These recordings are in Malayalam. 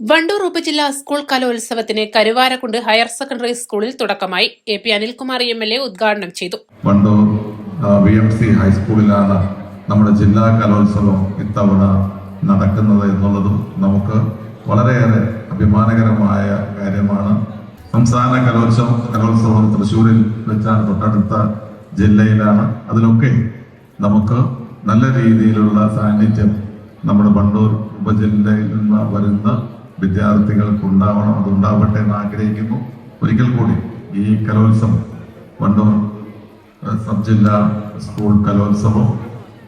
വണ്ടൂർ ഉപജില്ലാ സ്കൂൾ കലോത്സവത്തിന് കരുവാരക്കുണ്ട് ഹയർ സെക്കൻഡറി സ്കൂളിൽ തുടക്കമായി. A P Anilkumar M L A ഉദ്ഘാടനം ചെയ്തു. വണ്ടൂർ വി എം സി ഹൈസ്കൂളിലാണ് നമ്മുടെ ജില്ലാ കലോത്സവം ഇത്തവണ നടക്കുന്നത് എന്നുള്ളതും നമുക്ക് വളരെയേറെ അഭിമാനകരമായ കാര്യമാണ്. സംസ്ഥാന കലോത്സവം കലോത്സവം തൃശ്ശൂരിൽ വെച്ചാണ് തൊട്ടടുത്ത ജില്ലയിലാണ്. അതിലൊക്കെ നമുക്ക് നല്ല രീതിയിലുള്ള സാന്നിധ്യം നമ്മുടെ വണ്ടൂർ ഉപജില്ലയിൽ നിന്ന് വരുന്ന വിദ്യാർത്ഥികൾക്ക് ഉണ്ടാവണം അതുണ്ടാവട്ടെ എന്ന് ആഗ്രഹിക്കുന്നു. ഒരിക്കൽ കൂടി ഈ കലോത്സവം വണ്ടൂർ സബ് ജില്ലാ സ്കൂൾ കലോത്സവം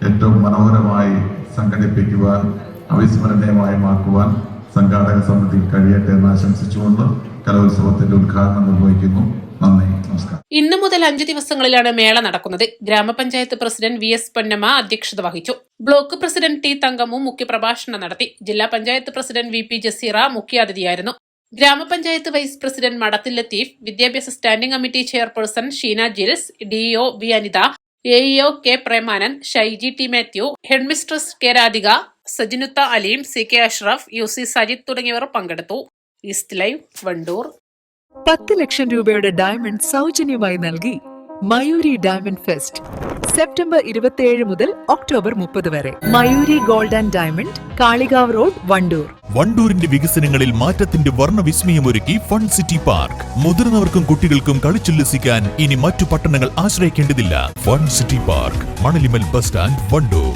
ഏറ്റവും മനോഹരമായി സംഘടിപ്പിക്കുവാൻ അവിസ്മരണീയമായി മാക്കുവാൻ സംഘാടക സമിതി കഴിയട്ടെ എന്ന് ആശംസിച്ചുകൊണ്ട് കലോത്സവത്തിന്റെ ഉദ്ഘാടനം നിർവഹിക്കുന്നു. നന്ദി. ഇന്നു മുതൽ അഞ്ചു ദിവസങ്ങളിലാണ് മേള നടക്കുന്നത്. ഗ്രാമപഞ്ചായത്ത് പ്രസിഡന്റ് വി എസ് പൊന്നമ്മ അധ്യക്ഷത വഹിച്ചു. ബ്ലോക്ക് പ്രസിഡന്റ് ടി തങ്കമ്മു മുഖ്യപ്രഭാഷണം നടത്തി. ജില്ലാ panchayat president V P Jaseera മുഖ്യാതിഥിയായിരുന്നു. ഗ്രാമപഞ്ചായത്ത് വൈസ് പ്രസിഡന്റ് മടത്തിൽ ലത്തീഫ് വിദ്യാഭ്യാസ standing committee chairperson Sheena Jils DEO V Anitha AEO K Premanand Shaiji T Mathew headmistress K Radhika Sajinutha Aleem C K Ashraf U C Sajith തുടങ്ങിയവർ പങ്കെടുത്തു. East Live Wandoor. പത്ത് ലക്ഷം രൂപയുടെ ഡയമണ്ട് സൗജന്യമായി നൽകി മയൂരി ഡയമണ്ട് ഫെസ്റ്റ് സെപ്റ്റംബർ ഇരുപത്തിയേഴ് മുതൽ ഒക്ടോബർ മുപ്പത് വരെ. Mayoori gold and diamond Kalikavu road Wandoor. വണ്ടൂരിന്റെ വികസനങ്ങളിൽ മാറ്റത്തിന്റെ വർണവിസ്മയമൊരുക്കി ഫൺ സിറ്റി പാർക്ക് മുതിർന്നവർക്കും കുട്ടികൾക്കും കളിച്ചുല്ലസിക്കാൻ ഇനി മറ്റു പട്ടണങ്ങൾ ആശ്രയിക്കേണ്ടതില്ല. Fun city park Manalimal bus stand Wandoor.